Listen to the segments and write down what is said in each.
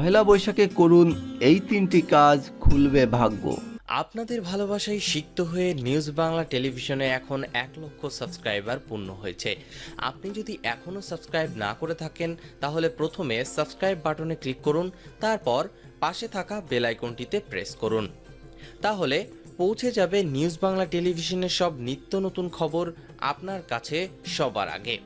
পহেলা বৈশাখে করুন এই তিনটি কাজ খুলবে ভাগ্য। আপনাদের ভালোবাসায় সিক্ত হয়ে নিউজ বাংলা টেলিভিশনে এখন এক লক্ষ সাবস্ক্রাইবার পূর্ণ হয়েছে। আপনি যদি এখনও সাবস্ক্রাইব না করে থাকেন, তাহলে প্রথমে সাবস্ক্রাইব বাটনে ক্লিক করুন, তারপর পাশে থাকা বেল আইকনটিতে প্রেস করুন। তাহলে পৌঁছে যাবে নিউজ বাংলা টেলিভিশনের সব নিত্য নতুন খবর আপনার কাছে সবার আগে।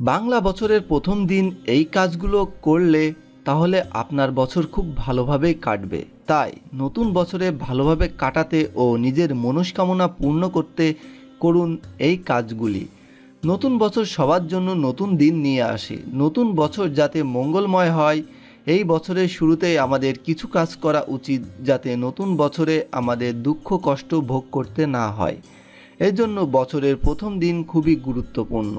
বাংলা বছরের প্রথম দিন এই কাজগুলো করলে তাহলে আপনার বছর খুব ভালোভাবেই কাটবে। তাই নতুন বছরে ভালোভাবে কাটাতে ও নিজের মনস্কামনা পূর্ণ করতে করুন এই কাজগুলি। নতুন বছর সবার জন্য নতুন দিন নিয়ে আসে। নতুন বছর যাতে মঙ্গলময় হয়, এই বছরের শুরুতেই আমাদের কিছু কাজ করা উচিত যাতে নতুন বছরে আমাদের দুঃখ কষ্ট ভোগ করতে না হয়। এজন্য বছরের প্রথম দিন খুবই গুরুত্বপূর্ণ।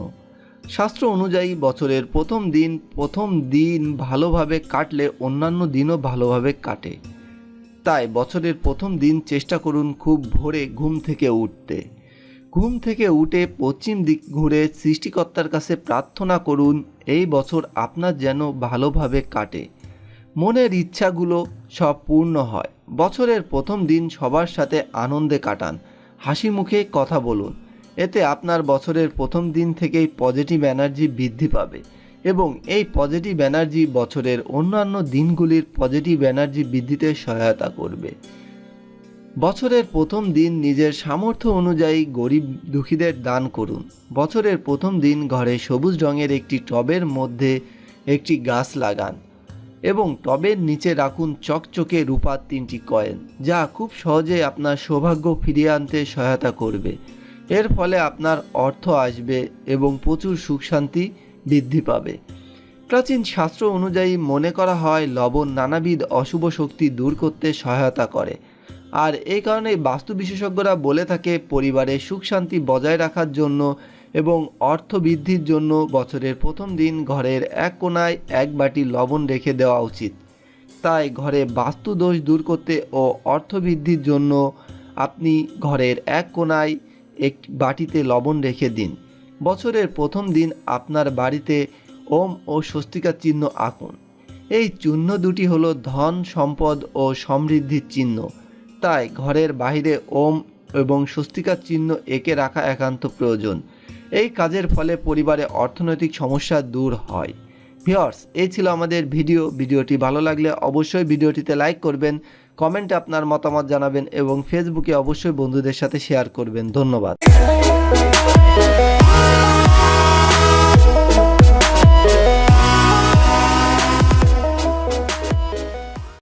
শাস্ত্র অনুযায়ী বছরের প্রথম দিন প্রথম দিন ভালোভাবে কাটলে অন্যান্য দিনও ভালোভাবে কাটে। তাই বছরের প্রথম দিন চেষ্টা করুন খুব ভোরে ঘুম থেকে উঠতে। ঘুম থেকে উঠে পশ্চিম দিক ঘুরে সৃষ্টিকর্তার কাছে প্রার্থনা করুন, এই বছর আপনার যেন ভালোভাবে কাটে। মনের ইচ্ছাগুলো সব পূর্ণ হয়। বছরের প্রথম দিন সবার সাথে আনন্দে কাটান। হাসি মুখে কথা বলুন। এতে আপনার বছরের প্রথম দিন থেকেই পজিটিভ এনার্জি বৃদ্ধি পাবে এবং এই পজিটিভ এনার্জি বছরের অন্যান্য দিনগুলির পজিটিভ এনার্জি বৃদ্ধিতে সহায়তা করবে। বছরের প্রথম দিন নিজের সামর্থ্য অনুযায়ী গরিব দুঃখীদের দান করুন। বছরের প্রথম দিন ঘরে সবুজ রঙের একটি টবের মধ্যে একটি গাছ লাগান এবং টবের নিচে রাখুন চকচকে রূপার তিনটি কয়েন, যা খুব সহজে আপনার সৌভাগ্য ফিরিয়ে আনতে সহায়তা করবে। এর ফলে আপনার অর্থ আসবে এবং প্রচুর সুখ শান্তি বৃদ্ধি পাবে। প্রাচীন শাস্ত্র অনুযায়ী মনে করা হয় লবণ নানাবিধ অশুভ শক্তি দূর করতে সহায়তা করে। আর এই কারণে বাস্তু বিশেষজ্ঞরা বলে থাকে পরিবারে সুখ শান্তি বজায় রাখার জন্য এবং অর্থ বৃদ্ধির জন্য বছরের প্রথম দিন ঘরের এক কোনায় এক বাটি লবণ রেখে দেওয়া উচিত। তাই ঘরে বাস্তু দোষ দূর করতে ও অর্থ বৃদ্ধির জন্য আপনি ঘরের এক কোনায় এক বাটিতে লবণ রেখে দিন। বছরের প্রথম দিন আপনার বাড়িতে ওম ও স্বস্তিকার চিহ্ন আঁকুন। এই চিহ্ন দুটি হলো ধন, সম্পদ ও সমৃদ্ধির চিহ্ন। তাই ঘরের বাইরে ওম এবং স্বস্তিকার চিহ্ন এঁকে রাখা একান্ত প্রয়োজন। এই কাজের ফলে পরিবারে অর্থনৈতিক সমস্যা দূর হয়। ভিওর্স এই ছিল আমাদের ভিডিও। ভিডিওটি ভালো লাগলে অবশ্যই ভিডিওটিতে লাইক করবেন কমেন্টে আপনার মতামত জানাবেন এবং ফেসবুকে অবশ্যই বন্ধুদের সাথে শেয়ার করবেন। ধন্যবাদ।